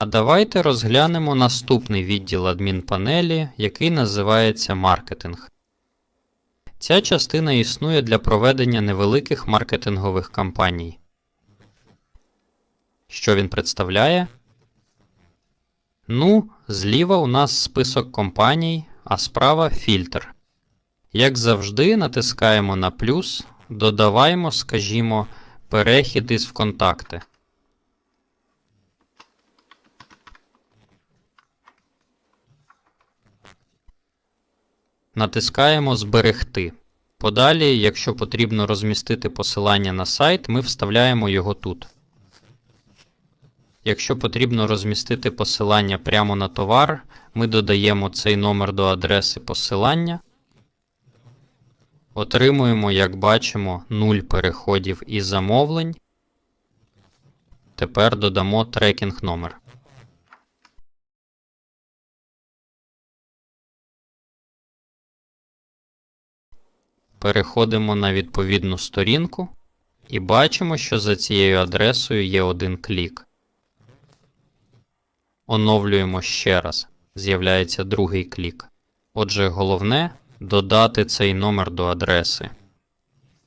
А давайте розглянемо наступний відділ адмінпанелі, який називається маркетинг. Ця частина існує для проведення невеликих маркетингових кампаній. Що він представляє? Ну, зліва у нас список компаній, а справа фільтр. Як завжди, натискаємо на плюс, додаваємо, скажімо, перехід із ВКонтакти. Натискаємо Зберегти. Подалі, якщо потрібно розмістити посилання на сайт, ми вставляємо його тут. Якщо потрібно розмістити посилання прямо на товар, ми додаємо цей номер до адреси посилання. Отримуємо, як бачимо, 0 переходів і замовлень. Тепер додамо трекінг номер. Переходимо на відповідну сторінку і бачимо, що за цією адресою є один клік. Оновлюємо ще раз. З'являється другий клік. Отже, головне додати цей номер до адреси.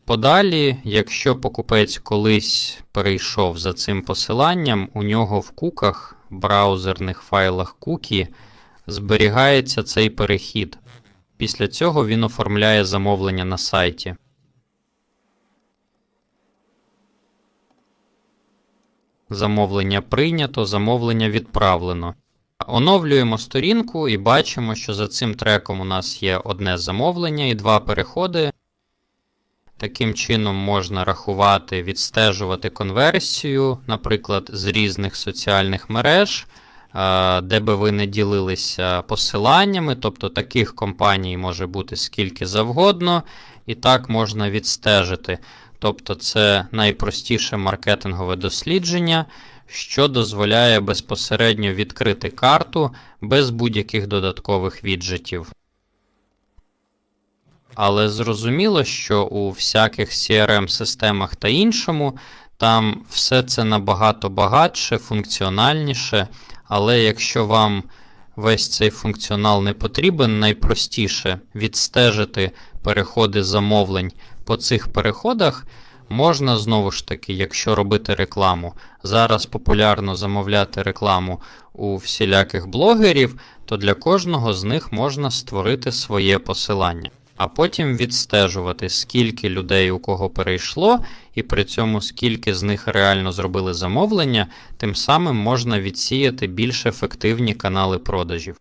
Подалі, якщо покупець колись перейшов за цим посиланням, у нього в куках, браузерних файлах кукі, зберігається цей перехід. Після цього він оформляє замовлення на сайті. Замовлення прийнято, замовлення відправлено. Оновлюємо сторінку і бачимо, що за цим треком у нас є одне замовлення і два переходи. Таким чином можна рахувати, відстежувати конверсію, наприклад, з різних соціальних мереж, де би ви не ділилися посиланнями, тобто таких компаній може бути скільки завгодно, і так можна відстежити. Тобто це найпростіше маркетингове дослідження, що дозволяє безпосередньо відкрити карту без будь-яких додаткових віджитів. Але зрозуміло, що у всяких CRM-системах та іншому там все це набагато багатше, функціональніше. Але якщо вам весь цей функціонал не потрібен, найпростіше відстежити переходи замовлень по цих переходах. Можна знову ж таки, якщо робити рекламу. Зараз популярно замовляти рекламу у всіляких блогерів, то для кожного з них можна створити своє посилання, а потім відстежувати, скільки людей у кого перейшло, і при цьому скільки з них реально зробили замовлення, тим самим можна відсіяти більш ефективні канали продажів.